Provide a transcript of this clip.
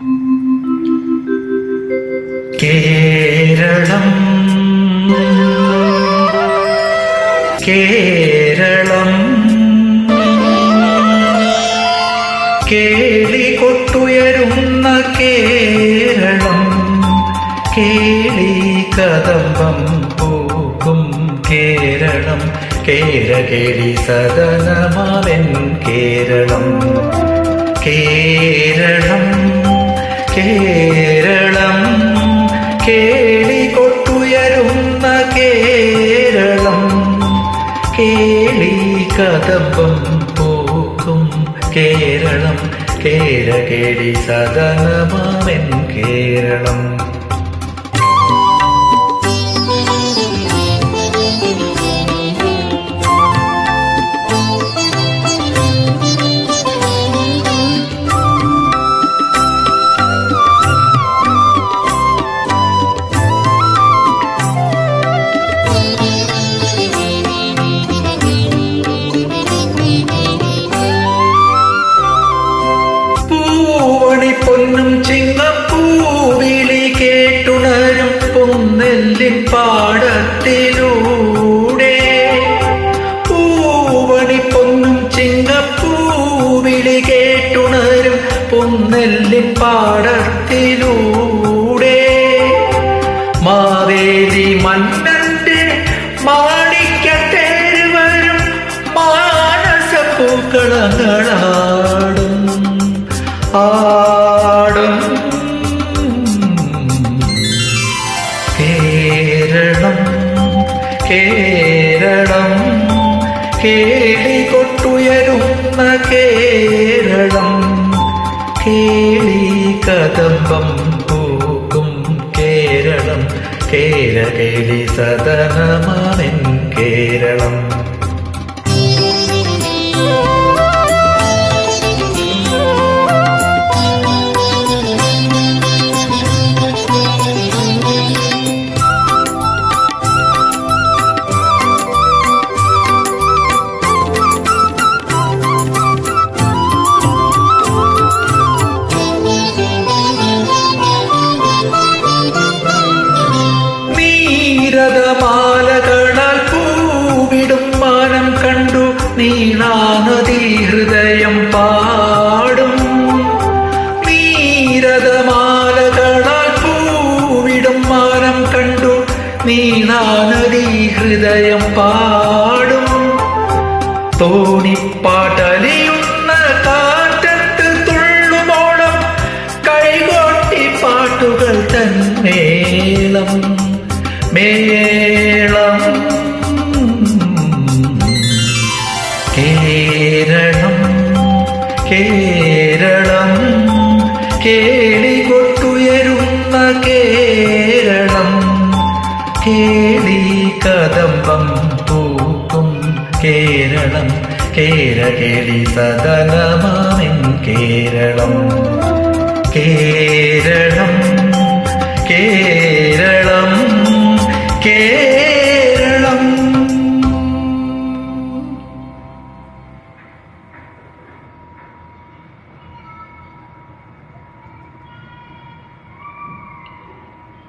കേരളം. കേരളം. കേളി കൊട്ടുയരുന്ന കേരളം. കേളി കദംബം പൂക്കും കേരളം. കേരകേളി സദനമാവൻ കേരളം. കേരളം. കേരളം കേളികൊട്ടുയരുന്ന കേരളം. കേളി കഥമ്പം പൂക്കും കേരളം. കേരകേളി സദനമാമൻ കേരളം. പൊന്നും ചിങ്ങപ്പൂവിളി കേട്ടുണരും പൊന്നെല്ലിൻ പാടത്തിലൂടെ. പൂവണി പൊന്നും ചിങ്ങപ്പൂവിളി കേട്ടുണരും പൊന്നെല്ലിൻ പാടത്തിലൂടെ. മാവേലി മന്നന്റെ മാണിക്കത്തേര് വരും മാനസപ്പൂക്കളങ്ങളാടും ആടും കേരളം. കേളികൊട്ടുയരുന്ന കേരളം. കേളി കദംബം പൂക്കും കേരളം. കേരകേളി സദനമാണെൻ കേരളം. നീരതമാലകളാൽ പൂവിടും മാനം കണ്ടു നീണാനദി ഹൃദയം പാടും. നീരതമാലകളാൽ പൂവിടും മാനം കണ്ടു നീണാനദി ഹൃദയം പാടും. തോണിപ്പാട്ടലിയുന്ന മേളം. കേരളം കേരളം കേളികൊട്ടുയരുന്ന കേരളം. കേളി കദംബം പൂക്കും കേരളം കേരകേളി സദനമാമിൻ കേരളം. കേരളം കേ